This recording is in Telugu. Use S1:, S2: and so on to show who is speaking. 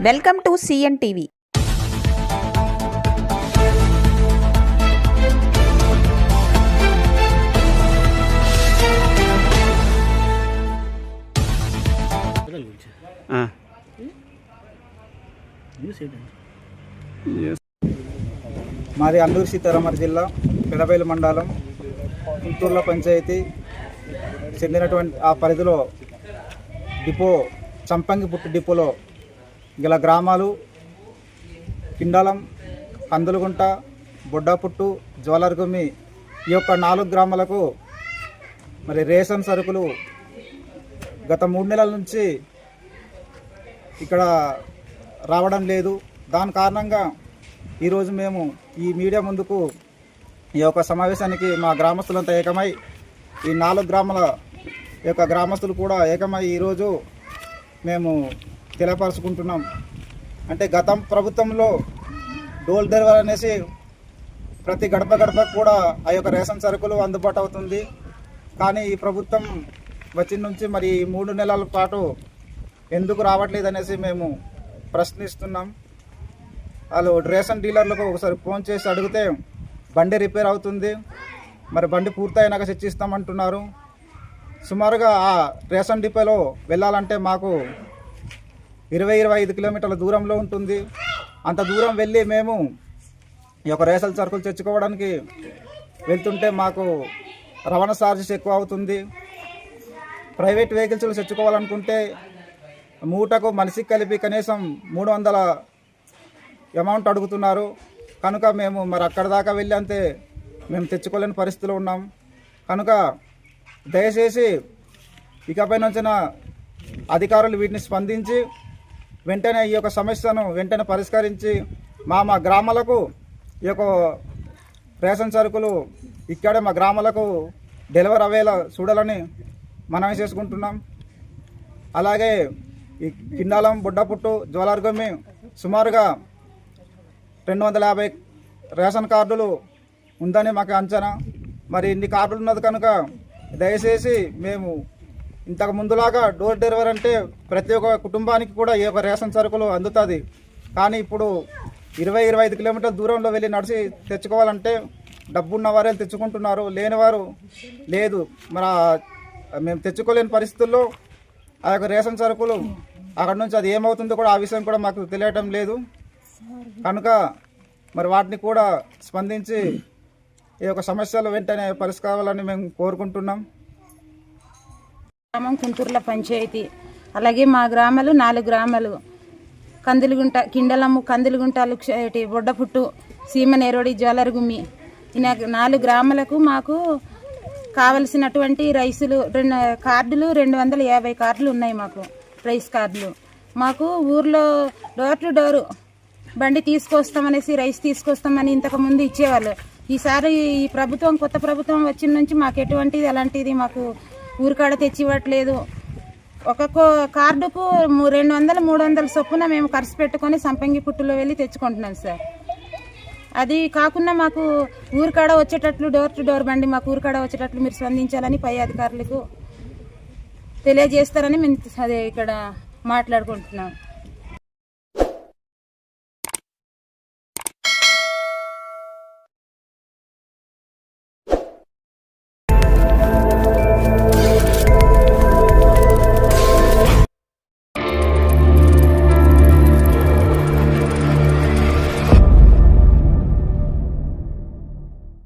S1: Welcome to CN TV.
S2: మాది అల్లూరు సీతారామర్ జిల్లా పెదబైలు మండలం గుంటూరుల పంచాయతీ చెందినటువంటి ఆ పరిధిలో డిపో చంపంగిపుట్టు డిపోలో గల గ్రామాలు కిండాలం కందులుగుంట బుడ్డపుట్టు జ్వాలర్గుమ్మి ఈ యొక్క నాలుగు గ్రామాలకు మరి రేషన్ సరుకులు గత మూడు నెలల నుంచి ఇక్కడ రావడం లేదు. దాని కారణంగా ఈరోజు మేము ఈ మీడియా ముందుకు ఈ యొక్క సమావేశానికి మా గ్రామస్తులంతా ఏకమై ఈ నాలుగు గ్రామాల యొక్క గ్రామస్తులు కూడా ఏకమై ఈరోజు మేము తెలియపరుచుకుంటున్నాం. అంటే గతం ప్రభుత్వంలో డోల్ డెలివరీ అనేసి ప్రతి గడప గడప కూడా ఆ యొక్క రేషన్ సరుకులు అందుబాటు అవుతుంది. కానీ ఈ ప్రభుత్వం వచ్చిన నుంచి మరి ఈ మూడు నెలల పాటు ఎందుకు రావట్లేదు అనేసి మేము ప్రశ్నిస్తున్నాం. వాళ్ళు రేషన్ డీలర్లకు ఒకసారి ఫోన్ చేసి అడిగితే బండి రిపేర్ అవుతుంది. మరి బండి పూర్తయినాక చర్చిస్తామంటున్నారు సుమారుగా ఆ రేషన్ డిపోలో వెళ్ళాలంటే మాకు ఇరవై ఇరవై ఐదు కిలోమీటర్ల దూరంలో ఉంటుంది. అంత దూరం వెళ్ళి మేము ఈ యొక్క రేషన్ సరుకులు తెచ్చుకోవడానికి వెళ్తుంటే మాకు రవాణా ఛార్జెస్ ఎక్కువ అవుతుంది. ప్రైవేట్ వెహికల్స్లో తెచ్చుకోవాలనుకుంటే మూటకు మనిషికి కలిపి కనీసం మూడు వందల అమౌంట్ అడుగుతున్నారు. కనుక మేము మరి అక్కడ దాకా వెళ్ళి అంతే మేము తెచ్చుకోలేని పరిస్థితిలో ఉన్నాం. కనుక దయచేసి ఇకపై నుంచిన అధికారులు వీటిని స్పందించి వెంటనే ఈ యొక్క సమస్యను వెంటనే పరిష్కరించి మా మా గ్రామాలకు ఈ యొక్క రేషన్ సరుకులు ఇక్కడే మా గ్రామాలకు డెలివరీ అయ్యేలా చూడాలని మనమే చేసుకుంటున్నాం. అలాగే ఈ కిండాలం బుడ్డపుట్టు జ్వాలార్గమ్మి సుమారుగా రెండు వందల యాభై రేషన్ కార్డులు ఉందని మాకు అంచనా. మరి ఇన్ని కార్డులు ఉన్నది కనుక దయచేసి మేము ఇంతకు ముందులాగా డోర్ డెలివరీ అంటే ప్రతి ఒక్క కుటుంబానికి కూడా ఈ యొక్క రేషన్ సరుకులు అందుతుంది. కానీ ఇప్పుడు ఇరవై ఇరవై ఐదు కిలోమీటర్ల దూరంలో వెళ్ళి నడిచి తెచ్చుకోవాలంటే డబ్బున్న వారే తెచ్చుకుంటున్నారు. లేనివారు లేదు. మరి మేము తెచ్చుకోలేని పరిస్థితుల్లో ఆ యొక్క రేషన్ సరుకులు అక్కడ నుంచి అది ఏమవుతుందో కూడా ఆ విషయం కూడా మాకు తెలియటం లేదు. కనుక మరి వాటిని కూడా స్పందించి ఈ యొక్క సమస్యలు వెంటనే పరిష్కారాలని మేము కోరుకుంటున్నాం.
S3: గ్రామం కుంటూరుల పంచాయతీ. అలాగే మా గ్రామాలు నాలుగు గ్రామాలు. కందులుగుంట కిండలమ్ము కందులుగుంట లుక్షటి బొడ్డపుట్టు సీమనేరోడి జ్వాలరుగుమ్మి. ఈ నాలుగు గ్రామాలకు మాకు కావలసినటువంటి రైసులు రెండు కార్డులు రెండు వందల యాభై కార్డులు ఉన్నాయి మాకు రైస్ కార్డులు. మాకు ఊర్లో డోర్ టు డోరు బండి తీసుకొస్తామనేసి రైస్ తీసుకొస్తామని ఇంతకుముందు ఇచ్చేవాళ్ళు. ఈసారి ఈ ప్రభుత్వం కొత్త ప్రభుత్వం వచ్చిన నుంచి మాకు ఎటువంటిది అలాంటిది మాకు ఊరికాడ తెచ్చి ఇవ్వట్లేదు ఒక్కొక్క కార్డుకు రెండు వందలు మూడు వందల చొప్పున మేము ఖర్చు పెట్టుకొని సంపంగి పుట్టులో వెళ్ళి తెచ్చుకుంటున్నాం సార్. అది కాకుండా మాకు ఊరికాడ వచ్చేటట్లు డోర్ టు డోర్ బండి మాకు ఊరికాడ వచ్చేటట్లు మీరు స్పందించాలని పై అధికారులకు తెలియజేస్తారని మేము అదే ఇక్కడ మాట్లాడుకుంటున్నాం.